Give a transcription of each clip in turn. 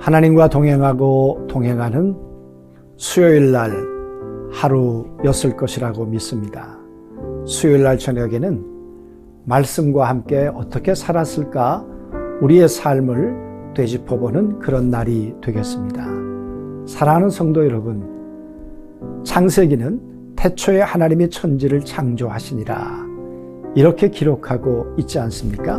하나님과 동행하고 동행하는 수요일 날 하루였을 것이라고 믿습니다. 수요일 날 저녁에는 말씀과 함께 어떻게 살았을까 우리의 삶을 되짚어보는 그런 날이 되겠습니다. 사랑하는 성도 여러분, 창세기는 태초에 하나님이 천지를 창조하시니라 이렇게 기록하고 있지 않습니까?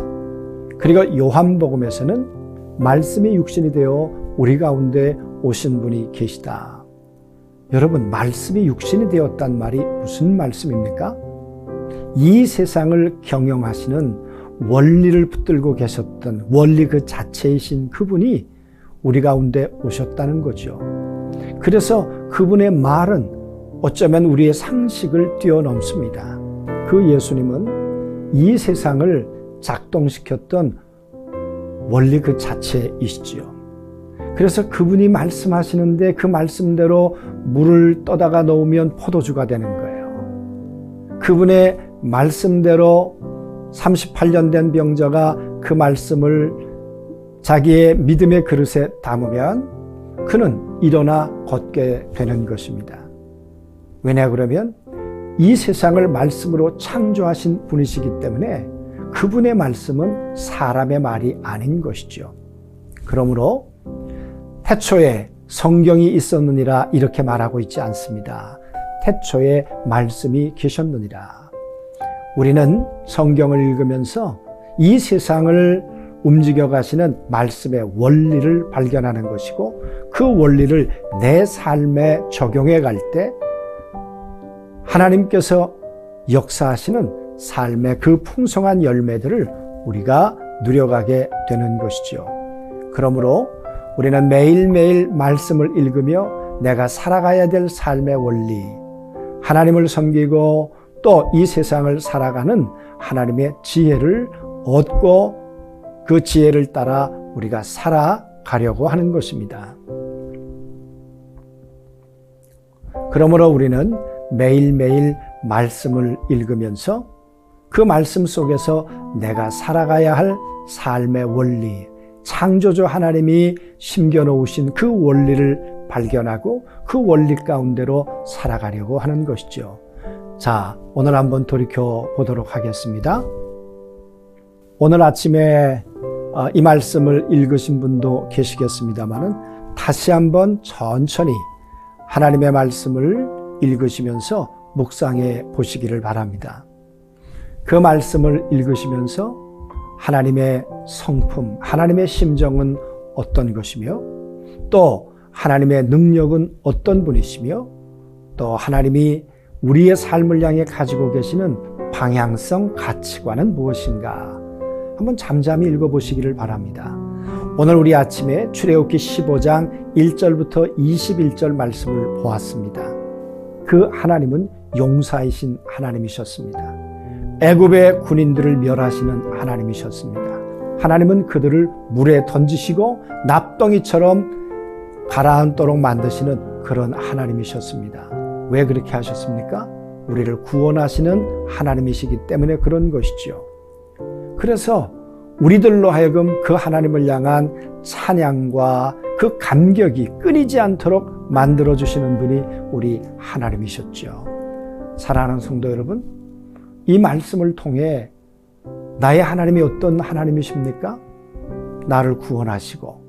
그리고 요한복음에서는 말씀이 육신이 되어 우리 가운데 오신 분이 계시다. 여러분, 말씀이 육신이 되었단 말이 무슨 말씀입니까? 이 세상을 경영하시는 원리를 붙들고 계셨던 원리 그 자체이신 그분이 우리 가운데 오셨다는 거죠. 그래서 그분의 말은 어쩌면 우리의 상식을 뛰어넘습니다. 그 예수님은 이 세상을 작동시켰던 원리 그 자체이시지요. 그래서 그분이 말씀하시는데 그 말씀대로 물을 떠다가 놓으면 포도주가 되는 거예요. 그분의 말씀대로 38년 된 병자가 그 말씀을 자기의 믿음의 그릇에 담으면 그는 일어나 걷게 되는 것입니다. 왜냐 그러면 이 세상을 말씀으로 창조하신 분이시기 때문에 그분의 말씀은 사람의 말이 아닌 것이죠. 그러므로 태초에 성경이 있었느니라 이렇게 말하고 있지 않습니다. 태초에 말씀이 계셨느니라. 우리는 성경을 읽으면서 이 세상을 움직여 가시는 말씀의 원리를 발견하는 것이고 그 원리를 내 삶에 적용해 갈 때 하나님께서 역사하시는 삶의 그 풍성한 열매들을 우리가 누려가게 되는 것이지요. 그러므로 우리는 매일매일 말씀을 읽으며 내가 살아가야 될 삶의 원리, 하나님을 섬기고 또 이 세상을 살아가는 하나님의 지혜를 얻고 그 지혜를 따라 우리가 살아가려고 하는 것입니다. 그러므로 우리는 매일매일 말씀을 읽으면서 그 말씀 속에서 내가 살아가야 할 삶의 원리, 창조주 하나님이 심겨놓으신 그 원리를 발견하고 그 원리 가운데로 살아가려고 하는 것이죠. 자, 오늘 한번 돌이켜 보도록 하겠습니다. 오늘 아침에 어, 이 말씀을 읽으신 분도 계시겠습니다만은 다시 한번 천천히 하나님의 말씀을 읽으시면서 묵상해 보시기를 바랍니다. 그 말씀을 읽으시면서 하나님의 성품, 하나님의 심정은 어떤 것이며 또 하나님의 능력은 어떤 분이시며 또 하나님이 우리의 삶을 향해 가지고 계시는 방향성, 가치관은 무엇인가 한번 잠잠히 읽어보시기를 바랍니다. 오늘 우리 아침에 출애굽기 15장 1절부터 21절 말씀을 보았습니다. 그 하나님은 용사이신 하나님이셨습니다. 애굽의 군인들을 멸하시는 하나님이셨습니다. 하나님은 그들을 물에 던지시고 납덩이처럼 가라앉도록 만드시는 그런 하나님이셨습니다. 왜 그렇게 하셨습니까? 우리를 구원하시는 하나님이시기 때문에 그런 것이죠. 그래서 우리들로 하여금 그 하나님을 향한 찬양과 그 감격이 끊이지 않도록 만들어 주시는 분이 우리 하나님이셨죠. 사랑하는 성도 여러분, 이 말씀을 통해 나의 하나님이 어떤 하나님이십니까? 나를 구원하시고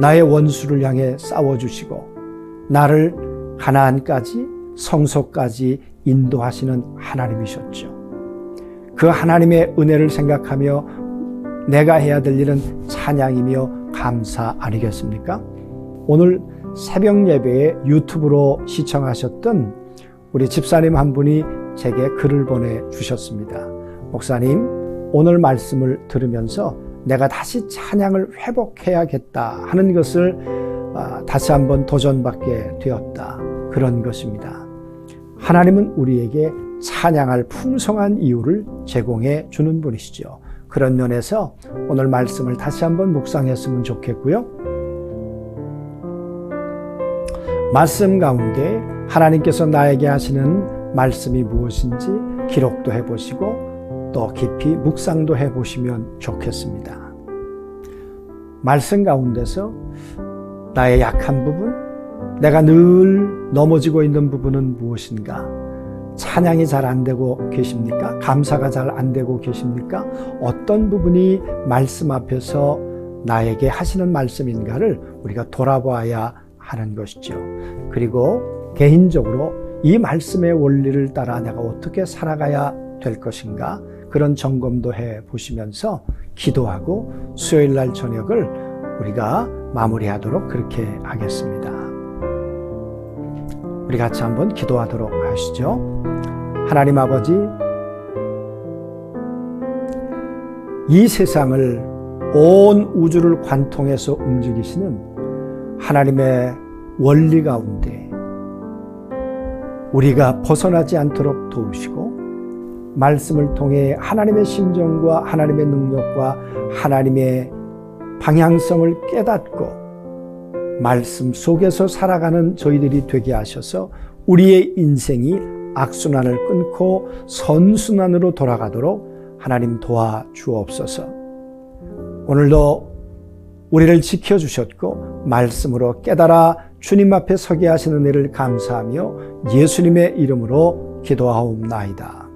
나의 원수를 향해 싸워주시고 나를 가나안까지 성소까지 인도하시는 하나님이셨죠. 그 하나님의 은혜를 생각하며 내가 해야 될 일은 찬양이며 감사 아니겠습니까? 오늘 새벽 예배에 유튜브로 시청하셨던 우리 집사님 한 분이 제게 글을 보내주셨습니다. 목사님, 오늘 말씀을 들으면서 내가 다시 찬양을 회복해야겠다 하는 것을 아, 다시 한번 도전받게 되었다. 그런 것입니다. 하나님은 우리에게 찬양할 풍성한 이유를 제공해 주는 분이시죠. 그런 면에서 오늘 말씀을 다시 한번 묵상했으면 좋겠고요. 말씀 가운데 하나님께서 나에게 하시는 말씀이 무엇인지 기록도 해보시고 또 깊이 묵상도 해보시면 좋겠습니다. 말씀 가운데서 나의 약한 부분, 내가 늘 넘어지고 있는 부분은 무엇인가? 찬양이 잘 안 되고 계십니까? 감사가 잘 안 되고 계십니까? 어떤 부분이 말씀 앞에서 나에게 하시는 말씀인가를 우리가 돌아봐야 하는 것이죠. 그리고 개인적으로 이 말씀의 원리를 따라 내가 어떻게 살아가야 될 것인가? 그런 점검도 해 보시면서 기도하고 수요일 날 저녁을 우리가 마무리하도록 그렇게 하겠습니다. 우리 같이 한번 기도하도록 하시죠. 하나님 아버지, 이 세상을 온 우주를 관통해서 움직이시는 하나님의 원리 가운데 우리가 벗어나지 않도록 도우시고 말씀을 통해 하나님의 심정과 하나님의 능력과 하나님의 방향성을 깨닫고 말씀 속에서 살아가는 저희들이 되게 하셔서 우리의 인생이 악순환을 끊고 선순환으로 돌아가도록 하나님 도와 주옵소서. 오늘도 우리를 지켜주셨고 말씀으로 깨달아 주님 앞에 서게 하시는 일을 감사하며 예수님의 이름으로 기도하옵나이다.